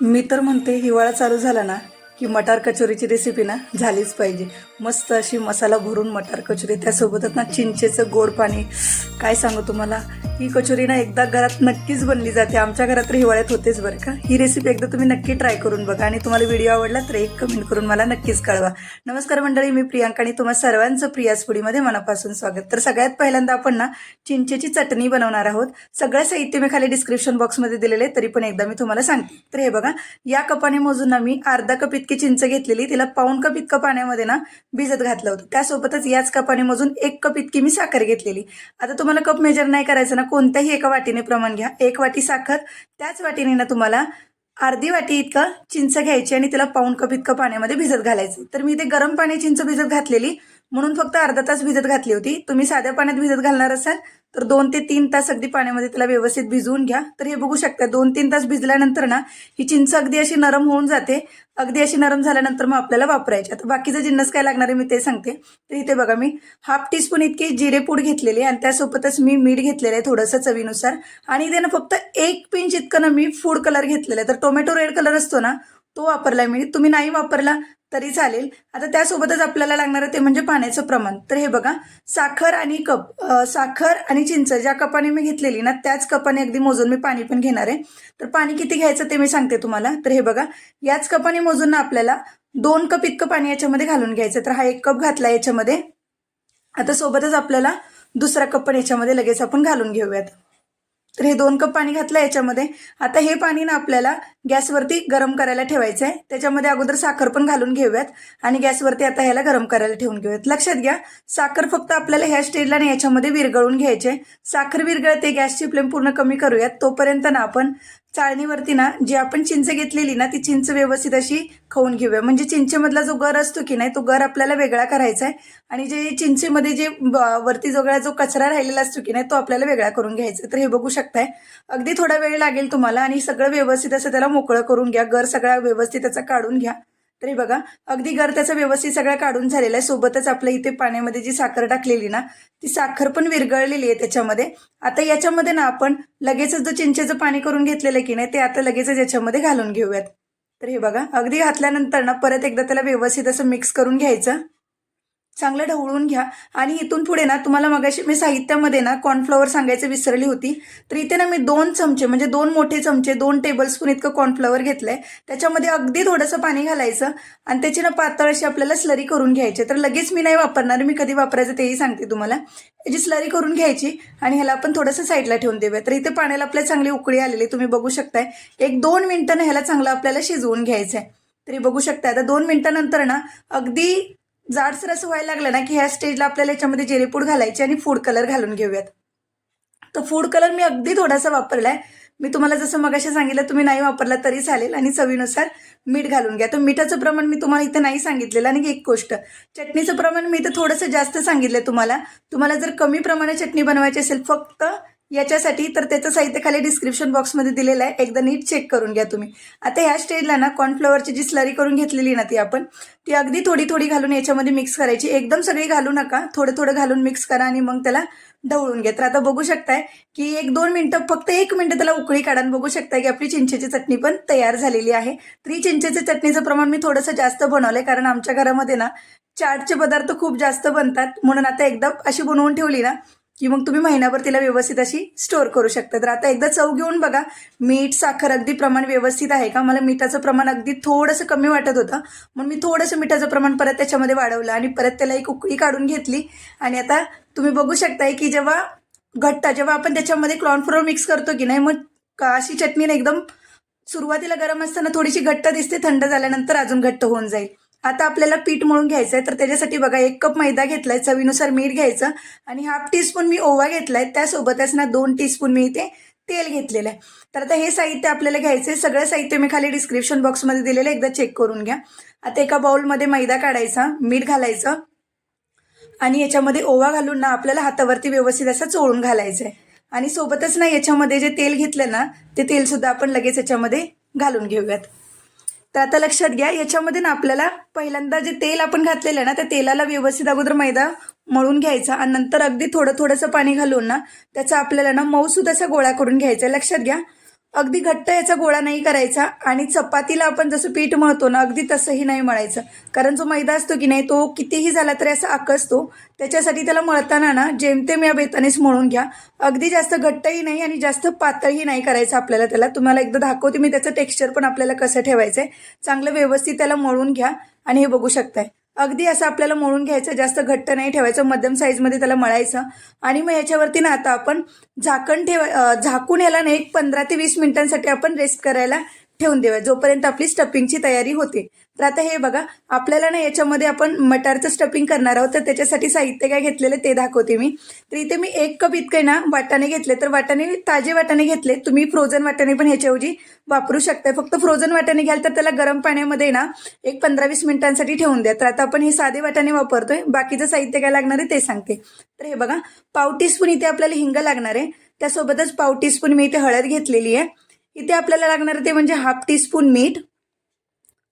मी तर म्हणते हिवाळा चालू झाला ना की मटार कचोरीची रेसिपी ना झालीच पाहिजे. मस्त अशी मसाला भरून मटार कचोरी त्यासोबतच ना चिंचेचं गोड पाणी. काय सांगू तुम्हाला? ही कचोरी ना एकदा घरात नक्कीच बनली जाते. आमच्या घरात तर हिवाळ्यात होतेच बरं का. ही रेसिपी एकदा तुम्ही नक्की ट्राय करून बघा आणि तुम्हाला व्हिडिओ आवडला तर एक कमेंट करून मला नक्कीच कळवा. नमस्कार मंडळी मी प्रियांका आणि तुम्हाला सर्वांचं प्रियास पुडीमध्ये मनापासून स्वागत. तर सगळ्यात पहिल्यांदा आपण ना चिंचेची चटणी बनवणार आहोत. सगळं साहित्य मी खाली डिस्क्रिप्शन बॉक्समध्ये दिलेले आहे, तरी पण एकदा मी तुम्हाला सांगते. तर हे बघा या कपाने मोजून ना मी अर्धा कप चिंच घेतलेली तिला पाऊण कप इतकं पाण्यामध्ये ना भिजत घातलं होतं. त्यासोबतच याच कपाने मोजून एक कप इतकी मी साखर घेतलेली. आता तुम्हाला कप मेजर नाही करायचं ना कोणत्याही एका वाटीने प्रमाण घ्या. एक वाटी साखर त्याच वाटीने ना तुम्हाला अर्धी वाटी इतकं चिंच घ्यायची आणि तिला पाऊण कप इतकं पाण्यामध्ये भिजत घालायचं. तर मी ते गरम पाणी चिंच भिजत घातलेली. म्हणून फक्त अर्धा तास भिजत घातली होती. तुम्ही साध्या पाण्यात भिजत घालणार असाल तर दोन ते तीन तास अगदी पाण्यामध्ये तिला व्यवस्थित भिजवून घ्या. तर हे बघू शकता दोन तीन तास भिजल्यानंतर ना ही चिंच अगदी अशी नरम होऊन जाते. अगदी अशी नरम झाल्यानंतर मग आपल्याला वापरायची. आता बाकीचं जिन्नस काय लागणार आहे मी ते सांगते. तर इथे बघा मी हाफ टीस्पून इतकी जिरेपूड घेतलेली आहे आणि त्यासोबतच मी मीठ घेतलेलं आहे थोडंसं चवीनुसार. आणि इथे ना फक्त एक पिंच इतकं ना मी फूड कलर घेतलेला आहे. तर टोमॅटो रेड कलर असतो ना तो वापरला मी. तुम्ही नाही वापरला तरी चालेल. आता त्यासोबतच आपल्याला लागणार ते म्हणजे पाण्याचं प्रमाण. तर हे बघा साखर आणि कप साखर आणि चिंच ज्या कपाने मी घेतलेली ना त्याच कपाने अगदी मोजून मी पाणी पण घेणार आहे. तर पाणी किती घ्यायचं ते मी सांगते तुम्हाला. तर हे बघा याच कपाने मोजून ना आपल्याला दोन कप इतकं पाणी याच्यामध्ये घालून घ्यायचं तर हा एक कप घातला याच्यामध्ये. आता सोबतच आपल्याला दुसरा कप पण याच्यामध्ये लगेच आपण घालून घेऊयात. तर हे दोन कप पाणी घातलं याच्यामध्ये. आता हे पाणी ना आपल्याला गॅसवरती गरम करायला ठेवायचं आहे त्याच्यामध्ये अगोदर साखर पण घालून घेऊयात आणि गॅसवरती आता ह्याला गरम करायला ठेवून घेऊयात. लक्षात घ्या साखर फक्त आपल्याला ह्या स्टेजला ना याच्यामध्ये विरघळून घ्यायचे साखर विरघळते गॅसची फ्लेम पूर्ण कमी करूयात. तोपर्यंत ना आपण चाळणीवरती ना जी आपण चिंच घेतलेली ना ती चिंच व्यवस्थित अशी खाऊन घेऊया. म्हणजे चिंचेमधला जो गर असतो की नाही तो गर आपल्याला वेगळा करायचा आहे. आणि जे चिंचेमध्ये जे ब- वरती जोगळा जो कचरा राहिलेला असतो की नाही तो आपल्याला वेगळा करून घ्यायचा तर हे बघू शकताय. अगदी थोडा वेळ लागेल तुम्हाला आणि सगळं व्यवस्थित असं त्याला मोकळं करून घ्या. गर सगळा व्यवस्थित त्याचा काढून घ्या. तरी बघा अगदी गर त्याचं व्यवस्थित सगळं काढून झालेलं आहे. सोबतच आपल्या इथे पाण्यामध्ये जी साखर टाकलेली ना ती साखर पण विरघळलेली आहे त्याच्यामध्ये. आता याच्यामध्ये ना आपण लगेचच जो चिंचेचं पाणी करून घेतलेलं आहे की नाही ते आता लगेचच याच्यामध्ये घालून घेऊयात. तर हे बघा अगदी घातल्यानंतर ना परत एकदा त्याला व्यवस्थित असं मिक्स करून घ्यायचं. चांगलं ढवळून घ्या. आणि इथून पुढे ना तुम्हाला मगाशी मी साहित्यामध्ये ना कॉर्नफ्लॉवर सांगायचं विसरली होती. तर इथे ना मी दोन चमचे म्हणजे दोन मोठे चमचे दोन टेबलस्पून इतकं कॉर्नफ्लॉवर घेतलंय. त्याच्यामध्ये अगदी थोडंसं पाणी घालायचं. आणि त्याची ना पातळ अशी आपल्याला स्लरी करून घ्यायची. तर लगेच मी नाही वापरणार मी कधी वापरायचं तेही सांगते तुम्हाला. याची स्लरी करून घ्यायची आणि ह्याला आपण थोडंसं साईडला ठेवून देऊया. तर इथे पाण्याला आपल्या चांगली उकळी आलेली तुम्ही बघू शकताय. एक दोन मिनिटानं ह्याला चांगलं आपल्याला शिजवून घ्यायचं आहे तरी बघू शकता आता दोन मिनिटानंतर ना अगदी जाडसर असं व्हायला लागलं ना की ह्या स्टेजला आपल्याला याच्यामध्ये जिरेपूड घालायची आणि फूड कलर घालून घेऊयात. तर फूड कलर मी अगदी थोडासा वापरलाय. मी तुम्हाला जसं मगाशी सांगितलं तुम्ही नाही वापरला तरी चालेल आणि चवीनुसार मीठ घालून घ्या. तर मिठाचं प्रमाण मी तुम्हाला इथं नाही सांगितलेलं आणि एक गोष्ट चटणीचं प्रमाण मी इथं थोडंसं जास्त सांगितलं तुम्हाला. तुम्हाला जर कमी प्रमाणात चटणी बनवायची असेल फक्त याच्यासाठी तर त्याचं साहित्य खाली डिस्क्रिप्शन बॉक्समध्ये दिलेलं आहे. एकदा नीट चेक करून घ्या तुम्ही. आता ह्या स्टेजला ना कॉर्नफ्लॉवरची जी स्लरी करून घेतलेली ना ती आपण ती अगदी थोडी थोडी घालून याच्यामध्ये मिक्स करायची. एकदम सगळी घालू नका. थोडं थोडं घालून मिक्स करा आणि मग त्याला ढवळून घ्या. तर आता बघू शकताय की एक दोन मिनटं फक्त एक मिनटं त्याला उकळी काढा बघू शकताय की आपली चिंचेची चटणी पण तयार झालेली आहे. तर ही चिंचेच्या चटणीचं प्रमाण मी थोडंसं जास्त बनवलंय कारण आमच्या घरामध्ये ना चाटचे पदार्थ खूप जास्त बनतात. म्हणून आता एकदा अशी बनवून ठेवली ना की मग तुम्ही महिनाभर तिला व्यवस्थित अशी स्टोअर करू शकता. तर आता एकदा चव घेऊन बघा. मीठ साखर अगदी प्रमाण व्यवस्थित आहे का? मला मिठाचं प्रमाण अगदी थोडंसं कमी वाटत होतं. मग मी थोडंसं मिठाचं प्रमाण परत त्याच्यामध्ये वाढवलं आणि परत त्याला एक उकळी काढून घेतली. आणि आता तुम्ही बघू शकताय की जेव्हा घट्ट जेव्हा आपण त्याच्यामध्ये कॉर्नफ्लोअर मिक्स करतो की नाही मग का- अशी चटणी एकदम सुरुवातीला गरम असताना थोडीशी घट्ट दिसते थंड झाल्यानंतर अजून घट्ट होऊन जाईल. आता आपल्याला पीठ मळून घ्यायचं आहे तर त्याच्यासाठी बघा एक कप मैदा घेतलाय चवीनुसार मीठ घ्यायचं आणि हाफ टीस्पून मी ओवा घेतलाय त्यासोबतच ना दोन टीस्पून मी इथे तेल घेतलेलं आहे. तर आता हे साहित्य आपल्याला घ्यायचं आहे सगळं साहित्य मी खाली डिस्क्रिप्शन बॉक्समध्ये दिलेलं आहे एकदा चेक करून घ्या. आता एका बाउलमध्ये मैदा काढायचा मीठ घालायचं आणि याच्यामध्ये ओवा घालून ना आपल्याला हातावरती व्यवस्थित असं चोळून घालायचं आहे आणि सोबतच ना याच्यामध्ये जे तेल घेतलं ना ते तेलसुद्धा आपण लगेच याच्यामध्ये घालून घेऊयात. तर आता लक्षात घ्या याच्यामध्ये ना आपल्याला पहिल्यांदा जे तेल आपण घातलेलं आहे ना त्या तेलाला व्यवस्थित अगोदर मैदा मळून घ्यायचा आणि नंतर अगदी थोडं थोडंसं पाणी घालून ना त्याचा आपल्याला ना मऊसूद असा गोळा करून घ्यायचा लक्षात घ्या अगदी घट्ट याचा गोळा नाही करायचा आणि चपातीला आपण जसं पीठ मळतो ना अगदी तसंही नाही मळायचं. कारण जो मैदा असतो की नाही तो कितीही झाला तरी असा आकसतो. त्याच्यासाठी त्याला मळताना ना जेमतेम या बेतानेच मळून घ्या. अगदी जास्त घट्टही नाही आणि जास्त पातळही नाही करायचं आपल्याला त्याला. तुम्हाला एकदा दाखवते मी त्याचं टेक्स्चर पण आपल्याला कसं ठेवायचं आहे चांगलं व्यवस्थित त्याला मळून घ्या आणि हे बघू शकताय. अगदी असं आपल्याला मळून घ्यायचं जास्त घट्ट नाही ठेवायचं मध्यम साईजमध्ये त्याला मळायचं. आणि मग याच्यावरती ना आता आपण झाकण ठेवा झाकून याला ना एक पंधरा ते वीस मिनिटांसाठी आपण रेस्ट करायला ठेवून देऊया जोपर्यंत आपली स्टफिंगची तयारी होते. तर आता हे बघा आपल्याला ना याच्यामध्ये आपण मटारचं स्टफिंग करणार आहोत तर त्याच्यासाठी साहित्य काय घेतलेलं ते दाखवते मी. तर इथे मी एक कप इतके ना वाटाणे घेतले. तर वाटाणे ताजे वाटाणे घेतले. तुम्ही फ्रोझन वाटाणे पण ह्याच्याऐवजी वापरू शकता फक्त फ्रोझन वाटाणे घ्याल तर त्याला गरम पाण्यामध्ये ना एक पंधरा वीस मिनिटांसाठी ठेवून द्या. तर आता आपण हे साधे वाटाणे वापरतोय. बाकीचं साहित्य काय लागणार आहे ते सांगते. तर हे बघा पाव टीस्पून इथे आपल्याला हिंग लागणार आहे. त्यासोबतच पाव टीस्पून मी इथे हळद घेतलेली आहे. इथे आपल्याला लागणार ते म्हणजे हाफ टीस्पून मीठ.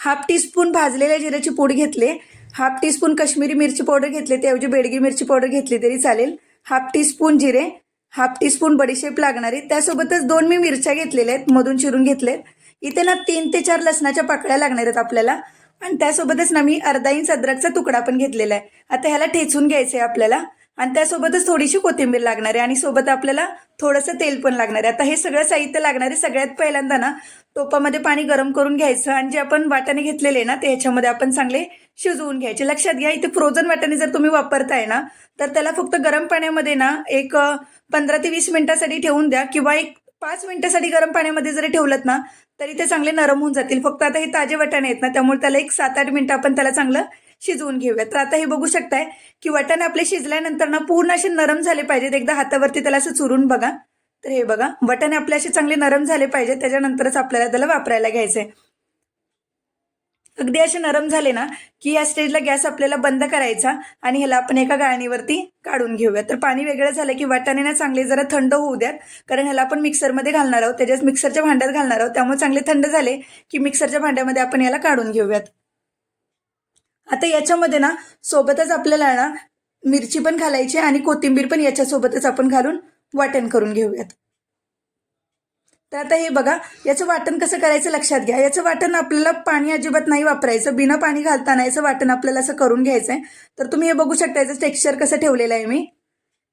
हाफ टीस्पून भाजलेल्या जिऱ्याची पूड घेतले. हाफ टीस्पून काश्मीरी मिरची पावडर घेतले त्याऐवजी बेडगी मिरची पावडर घेतली तरी चालेल. हाफ टीस्पून जिरे हाफ टीस्पून बडीशेप लागणार. आहे त्यासोबतच दोन मी मिरच्या घेतलेल्या आहेत मधून चिरून घेतलेत. इथे ना तीन ते चार लसणाच्या पाकळ्या लागणार आहेत आपल्याला. आणि त्यासोबतच ना मी अर्धा इंच अद्रकचा तुकडा पण घेतलेला आहे. आता ह्याला ठेचून घ्यायचं आहे आपल्याला. आणि त्यासोबतच थोडीशी कोथिंबीर लागणार आहे आणि सोबत आपल्याला थोडंसं तेल पण लागणार आहे. आता हे सगळं साहित्य लागणार आहे सगळ्यात पहिल्यांदा ना टोपामध्ये पाणी गरम करून घ्यायचं आणि जे आपण वाटाणे घेतलेले आहे ना ते ह्याच्यामध्ये आपण चांगले शिजवून घ्यायचे. लक्षात घ्या इथे फ्रोझन वाटाणे जर तुम्ही वापरताय ना तर त्याला फक्त गरम पाण्यामध्ये ना एक पंधरा ते वीस मिनिटासाठी ठेवून द्या किंवा एक पाच मिनिटासाठी गरम पाण्यामध्ये जरी ठेवलं ना तरी ते चांगले नरम होऊन जातील. फक्त आता हे ताजे वाटाणे आहेत ना त्यामुळे त्याला एक सात आठ मिनिटं आपण त्याला चांगलं शिजवून घेऊया तर आता हे बघू शकताय की वाटाणे आपले शिजल्यानंतर ना पूर्ण असे नरम झाले पाहिजेत. एकदा हातावरती त्याला असं चुरून बघा. तर हे बघा वाटाणे आपले असे चांगले नरम झाले पाहिजेत. त्याच्यानंतरच आपल्याला त्याला वापरायला घ्यायचंय. अगदी असे नरम झाले ना की या स्टेजला गॅस आपल्याला बंद करायचा आणि ह्याला आपण एका गाळणीवरती काढून घेऊयात. तर पाणी वेगळं झालं की वाटाणे ना चांगले जरा थंड होऊ द्यात. कारण ह्याला आपण मिक्सरमध्ये घालणार आहोत. त्याच्यात मिक्सरच्या भांड्यात घालणार आहोत. त्यामुळे चांगले थंड झाले की मिक्सरच्या भांड्यामध्ये आपण याला काढून घेऊयात. आता याच्यामध्ये ना सोबतच आपल्याला ना मिरची पण घालायची आणि कोथिंबीर पण याच्यासोबतच आपण घालून वाटण करून घेऊयात. तर आता हे बघा याचं वाटण कसं करायचं लक्षात घ्या. याचं वाटण आपल्याला पाणी अजिबात नाही वापरायचं. बिना पाणी घालताना याचं वाटण आपल्याला असं करून घ्यायचं आहे तर तुम्ही हे बघू शकता याचं टेक्स्चर कसं ठेवलेलं आहे मी.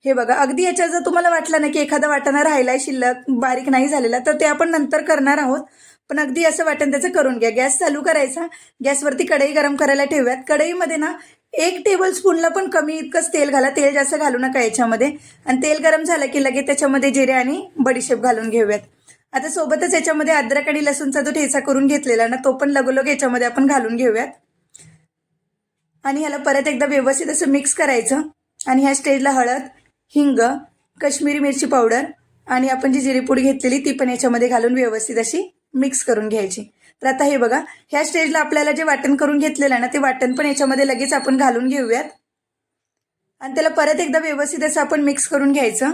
हे बघा अगदी याच्या जर तुम्हाला वाटलं ना की एखादा वाटाणा आहे शिल्लक बारीक नाही झालेला तर ते आपण नंतर करणार आहोत. पण अगदी असं वाटेल त्याचं करून घ्या. गॅस चालू करायचा. गॅसवरती कढई गरम करायला ठेवूयात. कढईमध्ये ना एक टेबल स्पूनला पण कमी इतकंच तेल घाला. तेल जास्त घालू नका याच्यामध्ये. आणि तेल गरम झालं की लगेच त्याच्यामध्ये जिरे आणि बडीशेप घालून घेऊयात. आता सोबतच याच्यामध्ये अद्रक आणि लसूणचा जो ठेचा करून घेतलेला ना तो पण लगोलग याच्यामध्ये आपण घालून घेऊयात. आणि ह्याला परत एकदा व्यवस्थित असं मिक्स करायचं. आणि ह्या स्टेजला हळद हिंग काश्मीरी मिरची पावडर आणि आपण जी जिरेपूड घेतलेली ती पण याच्यामध्ये घालून व्यवस्थित अशी मिक्स करून घ्यायची. तर आता हे बघा ह्या स्टेजला आपल्याला जे वाटण करून घेतलेलं आहे ना ते वाटण पण याच्यामध्ये लगेच आपण घालून घेऊयात. आणि त्याला परत एकदा व्यवस्थित असं आपण मिक्स करून घ्यायचं.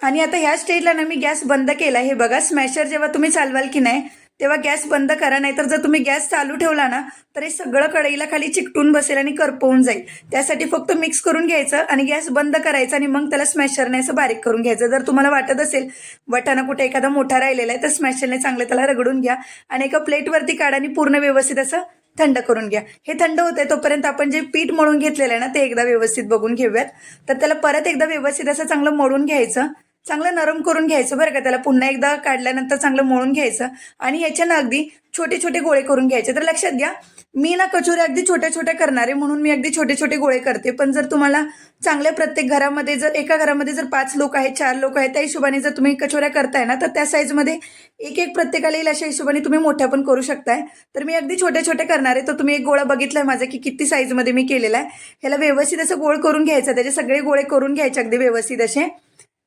आणि आता ह्या स्टेजला ना मी गॅस बंद केला. हे बघा स्मॅशर जेव्हा तुम्ही चालवाल की नाही तेव्हा गॅस बंद करा नाहीतर जर तुम्ही गॅस चालू ठेवला ना तर हे सगळं कढईला खाली चिकटून बसेल आणि करपवून जाईल. त्यासाठी फक्त मिक्स करून घ्यायचं आणि गॅस बंद करायचा आणि मग त्याला स्मॅशरने असं बारीक करून घ्यायचं. जर तुम्हाला वाटत असेल वाटाणा कुठे एखादा मोठा राहिलेला आहे तर स्मॅशरने चांगलं त्याला रगडून घ्या आणि एका प्लेटवरती काढा आणि पूर्ण व्यवस्थित असं थंड करून घ्या. हे थंड होते तोपर्यंत आपण जे पीठ मळून घेतलेलं आहे ना ते एकदा व्यवस्थित बघून घेऊयात. तर त्याला परत एकदा व्यवस्थित असं चांगलं मळून घ्यायचं. चांगलं नरम करून घ्यायचं बरं का त्याला पुन्हा एकदा काढल्यानंतर चांगलं मळून घ्यायचं. आणि याच्यानं अगदी छोटे छोटे गोळे करून घ्यायचे. तर लक्षात घ्या मी ना कचोऱ्या अगदी छोट्या छोट्या करणार आहे म्हणून मी अगदी छोटे छोटे गोळे करते. पण जर तुम्हाला चांगल्या प्रत्येक घरामध्ये जर एका घरामध्ये जर पाच लोक आहेत चार लोक आहेत त्या हिशोबाने जर तुम्ही कचोऱ्या करताय ना तर त्या साईजमध्ये एक एक प्रत्येकाला येईल अशा हिशोबाने तुम्ही मोठ्या पण करू शकताय. तर मी अगदी छोट्या छोट्या करणार आहे तर तुम्ही एक गोळा बघितलाय माझा की किती साईजमध्ये मी केलेला आहे. ह्याला व्यवस्थित असं गोळ करून घ्यायचं त्याचे सगळे गोळे करून घ्यायचे अगदी व्यवस्थित असे.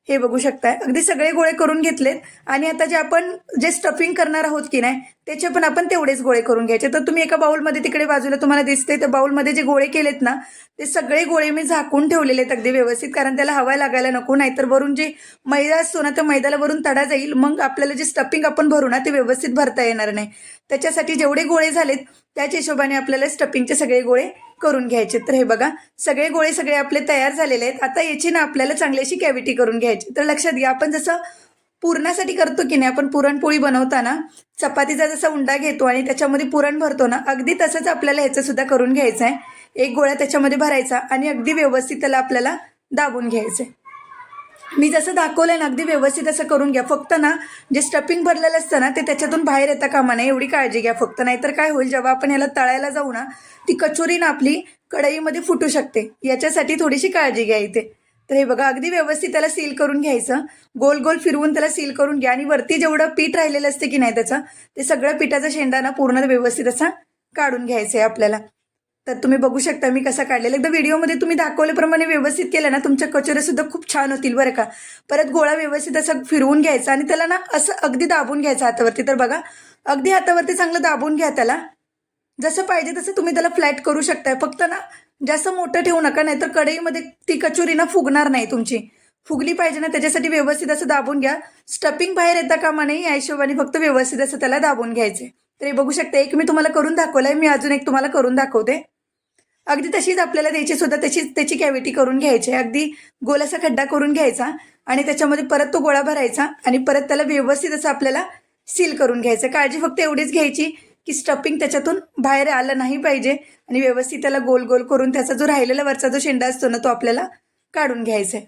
हे बघू शकताय. अगदी सगळे गोळे करून घेतलेत. आणि आता जे आपण जे स्टफिंग करणार आहोत की नाही त्याचे पण आपण तेवढेच गोळे करून घ्यायचे. तर तुम्ही एका बाउलमध्ये तिकडे बाजूला तुम्हाला दिसते तर बाउलमध्ये जे गोळे केलेत ना ते सगळे गोळे मी झाकून ठेवलेले आहेत अगदी व्यवस्थित. कारण त्याला हवा लागायला नको नाहीतर वरून जे मैदा असतो ना त्या मैद्याला वरून तडा जाईल. मग आपल्याला जे स्टफिंग आपण भरू ना ते व्यवस्थित भरता येणार नाही. त्याच्यासाठी जेवढे गोळे झालेत त्याच हिशोबाने आपल्याला स्टफिंगचे सगळे गोळे करून घ्यायचे. तर हे बघा सगळे गोळे सगळे आपले तयार झालेले आहेत. आता याची ना आपल्याला चांगली अशी कॅव्हिटी करून घ्यायची. तर लक्षात घ्या आपण जसं पुरणासाठी करतो की नाही आपण पुरणपोळी बनवताना चपातीचा जसा उंडा घेतो आणि त्याच्यामध्ये पुरण भरतो ना अगदी तसंच आपल्याला ह्याचं सुद्धा करून घ्यायचं आहे एक गोळा त्याच्यामध्ये भरायचा आणि अगदी व्यवस्थित त्याला आपल्याला दाबून घ्यायचं आहे मी जसं दाखवलं ना अगदी व्यवस्थित असं करून घ्या. फक्त ना जे स्टफिंग भरलेलं असतं ना ते त्याच्यातून बाहेर येता कामा नये एवढी काळजी घ्या फक्त. नाहीतर काय होईल जेव्हा आपण ह्याला तळायला जाऊ ना ती कचोरी ना आपली कढईमध्ये फुटू शकते. याच्यासाठी थोडीशी काळजी घ्या इथे. तर हे बघा अगदी व्यवस्थित त्याला सील करून घ्यायचं. गोल गोल फिरवून त्याला सील करून घ्या. आणि वरती जेवढं पीठ राहिलेलं असते की नाही त्याचं ते सगळं पिठाचा शेंडा ना पूर्ण व्यवस्थित असा काढून घ्यायचं आहे आपल्याला. तर तुम्ही बघू शकता मी कसा काढलेला. एकदा व्हिडिओमध्ये तुम्ही दाखवल्याप्रमाणे व्यवस्थित केलं ना तुमच्या कचोऱ्यासुद्धा खूप छान होतील बरं का. परत गोळा व्यवस्थित असं फिरवून घ्यायचा आणि त्याला ना असं अगदी दाबून घ्यायचं हातावरती. तर बघा अगदी हातावरती चांगलं दाबून घ्या त्याला. जसं पाहिजे तसं तुम्ही त्याला फ्लॅट करू शकताय. फक्त ना जास्त मोठं ठेवू नका नाहीतर कढईमध्ये ती कचोरी ना फुगणार नाही तुमची. फुगली पाहिजे ना त्याच्यासाठी व्यवस्थित असं दाबून घ्या. स्टपिंग बाहेर येता कामा नाही या हिशोबाने फक्त व्यवस्थित असं त्याला दाबून घ्यायचे तर हे बघू शकता एक मी तुम्हाला करून दाखवलंय मी अजून एक तुम्हाला करून दाखवते. अगदी तशीच आपल्याला द्यायची सुद्धा तशीच त्याची कॅव्हिटी करून घ्यायची आहे. अगदी गोल असा खड्डा करून घ्यायचा आणि त्याच्यामध्ये परत तो गोळा भरायचा आणि परत त्याला व्यवस्थित असं आपल्याला सील करून घ्यायचं. काळजी फक्त एवढीच घ्यायची की स्टफिंग त्याच्यातून बाहेर आलं नाही पाहिजे आणि व्यवस्थित त्याला गोल गोल करून त्याचा जो राहिलेला वरचा जो शेंडा असतो ना तो आपल्याला काढून घ्यायचा आहे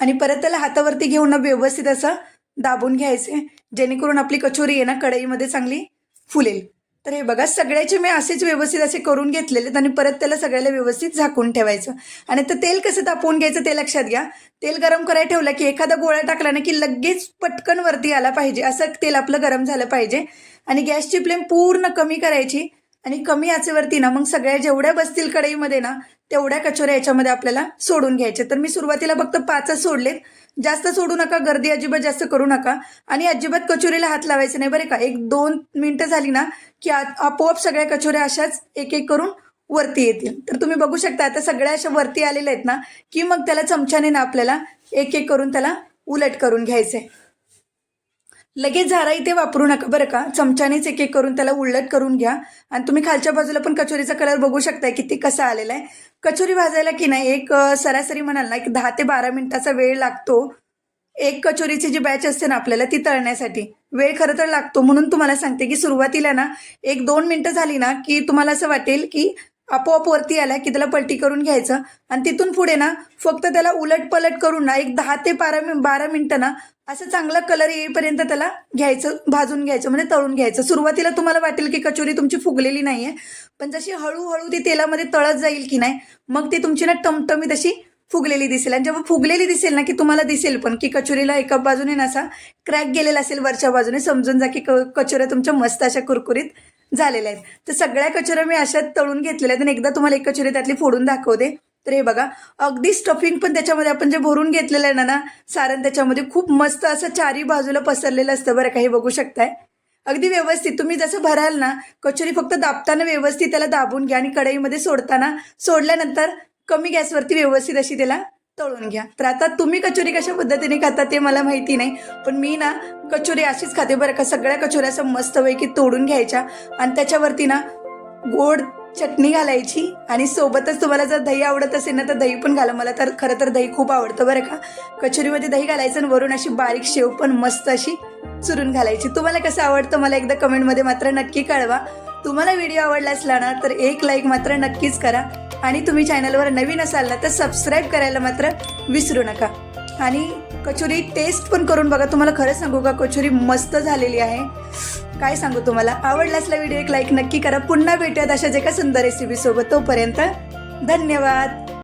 आणि परत त्याला हातावरती घेऊन व्यवस्थित असं दाबून घ्यायचे जेणेकरून आपली कचोरी आहे ना कढईमध्ये चांगली फुलेल. तर हे बघा सगळ्याचे मी असेच व्यवस्थित असे करून घेतलेले आहेत आणि परत त्याला सगळ्याला व्यवस्थित झाकून ठेवायचं. आणि तर तेल कसं तापवून घ्यायचं ते लक्षात घ्या. तेल गरम करायला ठेवलं की एखादा गोळा टाकला ना की लगेच पटकन वरती आला पाहिजे. असं तेल आपलं गरम झालं पाहिजे. आणि गॅसची फ्लेम पूर्ण कमी करायची. आणि कमी आचेवरती ना मग सगळ्या जेवढ्या बसतील कढईमध्ये ना तेवढ्या कचोऱ्या याच्यामध्ये आपल्याला सोडून घ्यायच्या तर मी सुरुवातीला फक्त पाचच सोडलेत. जास्त सोडू नका गर्दी अजिबात जास्त करू नका. आणि अजिबात कचोरीला हात लावायचे नाही. बरे का एक दोन मिनटं झाली ना की आपोआप सगळ्या कचोऱ्या अशाच एक एक करून वरती येतील. तर तुम्ही बघू शकता आता सगळ्या अशा वरती आलेल्या आहेत ना की मग त्याला चमच्याने ना आपल्याला एक एक करून त्याला उलट करून घ्यायचंय. लगेच झारा इथे वापरू नका. बरं का चमच्यानेच एक एक करून त्याला उलट करून घ्या. आणि तुम्ही खालच्या बाजूला पण कचोरीचा कलर बघू शकताय किती कसा आलेला आहे कचोरी भाजायला की नाही? एक सरासरी म्हणाल ना एक दहा ते बारा मिनिटाचा वेळ लागतो. एक कचोरीची जी बॅच असते ना आपल्याला ती तळण्यासाठी. वेळ खरं तर लागतो. म्हणून तुम्हाला सांगते की सुरुवातीला ना एक दोन मिनटं झाली ना की तुम्हाला असं वाटेल की आपोआप वरती आला की त्याला पलटी करून घ्यायचं. आणि तिथून पुढे ना फक्त त्याला उलट पलट करून ना एक दहा ते बारा बारा मिनटं ना असं चांगला कलर येईपर्यंत त्याला घ्यायचं भाजून घ्यायचं म्हणजे तळून घ्यायचं. सुरुवातीला तुम्हाला वाटेल की कचोरी तुमची फुगलेली नाही आहे पण जशी हळूहळू ती तेलामध्ये तळत जाईल की नाही मग ती तुमची ना टमटमी तशी फुगलेली दिसेल. आणि जेव्हा फुगलेली दिसेल ना की तुम्हाला दिसेल पण की कचोरीला एका बाजूने ना असा क्रॅक गेलेला असेल वरच्या बाजूने समजून जा की क कचोऱ्या तुमच्या मस्त अशा कुरकुरीत झालेल्या आहेत. तर सगळ्या कचोऱ्या मी अशा तळून घेतलेल्या आहेत आणि एकदा तुम्हाला एक कचोरी त्यातली फोडून दाखवते. तर हे बघा अगदी स्टफिंग पण त्याच्यामध्ये आपण जे भरून घेतलेलं आहे ना ना सारण त्याच्यामध्ये खूप मस्त असं चारी बाजूला पसरलेलं असतं बरं का हे बघू शकताय. अगदी व्यवस्थित तुम्ही जसं भराल ना कचोरी फक्त दाबताना व्यवस्थित त्याला दाबून घ्या आणि कढईमध्ये सोडताना सोडल्यानंतर कमी गॅसवरती व्यवस्थित अशी त्याला तळून घ्या. तर आता तुम्ही कचोरी कशा पद्धतीने खाता ते मला माहिती नाही पण मी ना कचोरी अशीच खाते बरं का सगळ्या कचोऱ्या असं मस्तपैकी तोडून घ्यायच्या आणि त्याच्यावरती ना गोड चटणी घालायची आणि सोबतच तुम्हाला जर दही आवडत असेल ना तर दही पण घाला मला. तर खरं तर दही खूप आवडतं बरं का. कचोरीमध्ये दही घालायचं आणि वरून अशी बारीक शेव पण मस्त अशी चुरून घालायची. तुम्हाला कसं आवडतं मला एकदा कमेंटमध्ये मात्र नक्की कळवा. तुम्हाला व्हिडिओ आवडला असला ना तर एक लाईक मात्र नक्कीच करा. आणि तुम्ही चॅनलवर नवीन असाल ना तर सबस्क्राईब करायला मात्र विसरू नका. आणि कचोरी टेस्ट पण करून बघा. तुम्हाला खरं सांगू का कचोरी मस्त झालेली आहे. काय सांगू तुम्हाला? आवडला असला व्हिडिओ एक लाईक नक्की करा. पुन्हा भेटूयात अशाच एका सुंदर रेसिपीसोबत तोपर्यंत धन्यवाद.